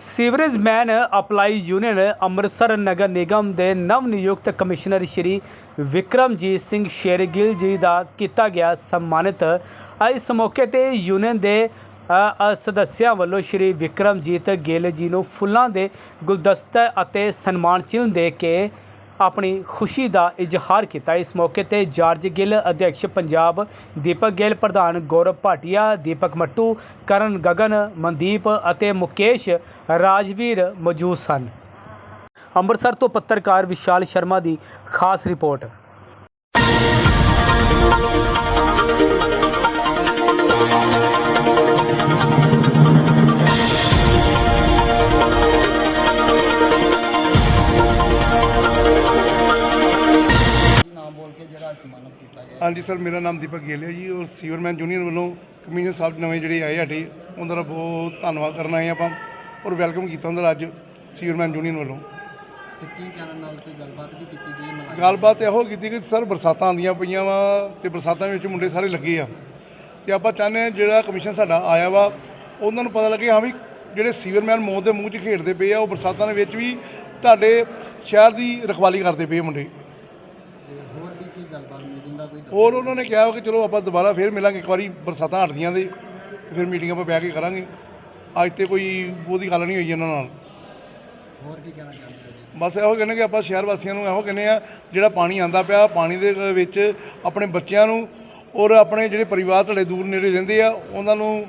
Sewerage man ਅਪਲਾਈ union Amritsar ਨਗਰ ਨਿਗਮ ਦੇ ਨਵ ਨਿਯੁਕਤ ਕਮਿਸ਼ਨਰ ਸ਼੍ਰੀ ਵਿਕਰਮਜੀਤ ਸਿੰਘ ਸ਼ੇਰਗਿੱਲ ਜੀ ਦਾ ਕੀਤਾ ਗਿਆ ਸਨਮਾਨਿਤ। ਇਸ ਮੌਕੇ ਤੇ ਯੂਨੀਅਨ ਦੇ ਅ, ਸਦੱਸਿਆਂ ਵੱਲੋਂ ਸ਼੍ਰੀ ਵਿਕਰਮਜੀਤ ਗਿੱਲ ਜੀ ਨੂੰ ਫੁੱਲਾਂ ਦੇ ਗੁਲਦਸਤਾ ਅਤੇ ਸਨਮਾਨ ਚਿੰਨ੍ਹ ਦੇ ਕੇ ਆਪਣੀ ਖੁਸ਼ੀ ਦਾ ਇਜ਼ਹਾਰ ਕੀਤਾ। ਇਸ ਮੌਕੇ ਤੇ ਜਾਰਜ ਗਿੱਲ ਅਧਿਕਸ਼ ਪੰਜਾਬ, ਦੀਪਕ ਗਿੱਲ, ਪ੍ਰਧਾਨ ਗੌਰਵ ਭਾਟੀਆ, ਦੀਪਕ ਮੱਟੂ, ਕਰਨ ਗਗਨ, ਮਨਦੀਪ ਅਤੇ ਮੁਕੇਸ਼ ਰਾਜਵੀਰ ਮੌਜੂਦ ਸਨ। ਅੰਮ੍ਰਿਤਸਰ ਤੋਂ ਪੱਤਰਕਾਰ ਵਿਸ਼ਾਲ ਸ਼ਰਮਾ ਦੀ ਖਾਸ ਰਿਪੋਰਟ। ਕੀਤਾ ਗਿਆ। ਹਾਂਜੀ ਸਰ ਮੇਰਾ ਨਾਮ ਦੀਪਕ ਗਿੱਲ ਹੈ ਜੀ ਔਰ ਸੀਵਰਮੈਨ ਯੂਨੀਅਨ ਵੱਲੋਂ ਕਮਿਸ਼ਨਰ ਸਾਹਿਬ ਨਵੇਂ ਜਿਹੜੇ ਆਏ ਸਾਡੇ ਉਹਨਾਂ ਦਾ ਬਹੁਤ ਧੰਨਵਾਦ ਕਰਨਾ ਹੈ ਆਪਾਂ ਔਰ ਵੈਲਕਮ ਕੀਤਾ ਉਹਨਾਂ ਦਾ ਅੱਜ ਸੀਵਰਮੈਨ ਯੂਨੀਅਨ ਵੱਲੋਂ। ਤੇ ਕੀ ਕਹਿਣ ਨਾਲ ਕੋਈ ਗੱਲਬਾਤ ਵੀ ਕੀਤੀ ਗਈ ਗੱਲਬਾਤ ਇਹੋ ਕੀਤੀ ਕਿ ਸਰ ਬਰਸਾਤਾਂ ਆਉਂਦੀਆਂ ਪਈਆਂ ਵਾ ਤੇ ਬਰਸਾਤਾਂ ਵਿੱਚ ਮੁੰਡੇ ਸਾਰੇ ਲੱਗੇ ਆ। ਤੇ ਆਪਾਂ ਚਾਹੁੰਦੇ ਹਾਂ ਜਿਹੜਾ ਕਮਿਸ਼ਨ ਸਾਡਾ ਆਇਆ ਵਾ ਉਹਨਾਂ ਨੂੰ ਪਤਾ ਲੱਗੇ ਹਾਂ ਵੀ ਜਿਹੜੇ ਸੀਵਰਮੈਨ ਮੌਤ ਦੇ ਮੂੰਹ 'ਚ ਖੇਡਦੇ ਪਏ ਆ ਉਹ ਬਰਸਾਤਾਂ ਦੇ ਵਿੱਚ ਵੀ ਤੁਹਾਡੇ ਸ਼ਹਿਰ ਦੀ ਰਖਵਾਲੀ ਕਰਦੇ ਪਏ ਮੁੰਡੇ ਤੇ ਹੋਰ ਵੀ ਕੀ ਗੱਲਬਾਤ ਔਰ ਉਹਨਾਂ ਨੇ ਕਿਹਾ ਕਿ ਚਲੋ ਆਪਾਂ ਦੁਬਾਰਾ ਫੇਰ ਮਿਲਾਂਗੇ ਇੱਕ ਵਾਰੀ ਬਰਸਾਤਾਂ ਹਟਦੀਆਂ ਦੇ ਫਿਰ ਮੀਟਿੰਗ ਆਪਾਂ ਬਹਿ ਕੇ ਕਰਾਂਗੇ। ਅੱਜ ਤੇ ਕੋਈ ਬਹੁਤੀ ਗੱਲ ਨਹੀਂ ਹੋਈ ਇਹਨਾਂ ਨਾਲ। ਹੋਰ ਕੀ ਕਹਿਣਾ ਚਾਹੁੰਦੇ ਬਸ ਇਹੋ ਕਹਿੰਦੇ ਕਿ ਆਪਾਂ ਸ਼ਹਿਰ ਵਾਸੀਆਂ ਨੂੰ ਇਹੋ ਕਹਿੰਦੇ ਆ ਜਿਹੜਾ ਪਾਣੀ ਆਂਦਾ ਪਿਆ ਪਾਣੀ ਦੇ ਵਿੱਚ ਆਪਣੇ ਬੱਚਿਆਂ ਨੂੰ ਔਰ ਆਪਣੇ ਜਿਹੜੇ ਪਰਿਵਾਰ ਤੁਹਾਡੇ ਦੂਰ ਨੇੜੇ ਰਹਿੰਦੇ ਆ ਉਹਨਾਂ ਨੂੰ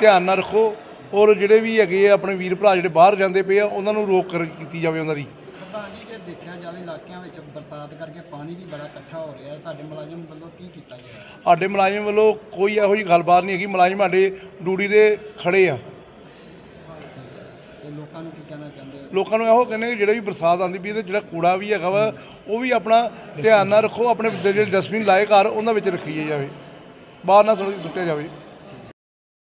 ਧਿਆਨ ਨਾਲ ਰੱਖੋ। ਔਰ ਜਿਹੜੇ ਵੀ ਹੈਗੇ ਆ ਆਪਣੇ ਵੀਰ ਭਰਾ ਜਿਹੜੇ ਬਾਹਰ ਜਾਂਦੇ ਪਏ ਆ ਉਹਨਾਂ ਨੂੰ ਰੋਕ ਕਰ ਕੀਤੀ ਜਾਵੇ ਉਹਨਾਂ ਦੀ। ਦੇਖਿਆ ਜਾਵੇ ਇਲਾਕਿਆਂ ਵਿੱਚ ਬਰਸਾਤ ਕਰਕੇ ਪਾਣੀ ਵੀ ਬੜਾ ਇਕੱਠਾ ਹੋ ਰਿਹਾ ਹੈ। ਤੁਹਾਡੇ ਮੁਲਾਜ਼ਮ ਵੱਲੋਂ ਕੀ ਕੀਤਾ ਗਿਆ ਸਾਡੇ ਮੁਲਾਜ਼ਮ ਵੱਲੋਂ ਕੋਈ ਇਹੋ ਜਿਹੀ ਗੱਲਬਾਤ ਨਹੀਂ ਹੈਗੀ। ਮੁਲਾਜ਼ਮ ਸਾਡੇ ਡਿਊਟੀ ਦੇ ਖੜੇ ਆ। ਤੇ ਲੋਕਾਂ ਨੂੰ ਕੀ ਕਹਿਣਾ ਚਾਹੁੰਦੇ ਹੋ? ਲੋਕਾਂ ਨੂੰ ਇਹੋ ਕਹਿੰਦੇ ਕਿ ਜਿਹੜੇ ਵੀ ਬਰਸਾਤ ਆਉਂਦੀ ਪਈ ਤੇ ਜਿਹੜਾ ਕੂੜਾ ਵੀ ਹੈਗਾ ਵਾ ਉਹ ਵੀ ਆਪਣਾ ਧਿਆਨ ਨਾਲ ਰੱਖੋ। ਆਪਣੇ ਜਿਹੜੇ ਡਸਟਬਿਨ ਲਾਏ ਘਰ ਉਹਨਾਂ ਵਿੱਚ ਰੱਖੀਏ ਜਾਵੇ। ਬਾਹਰ ਨਾ ਸੁੱਟ- ਸੁੱਟਿਆ ਜਾਵੇ।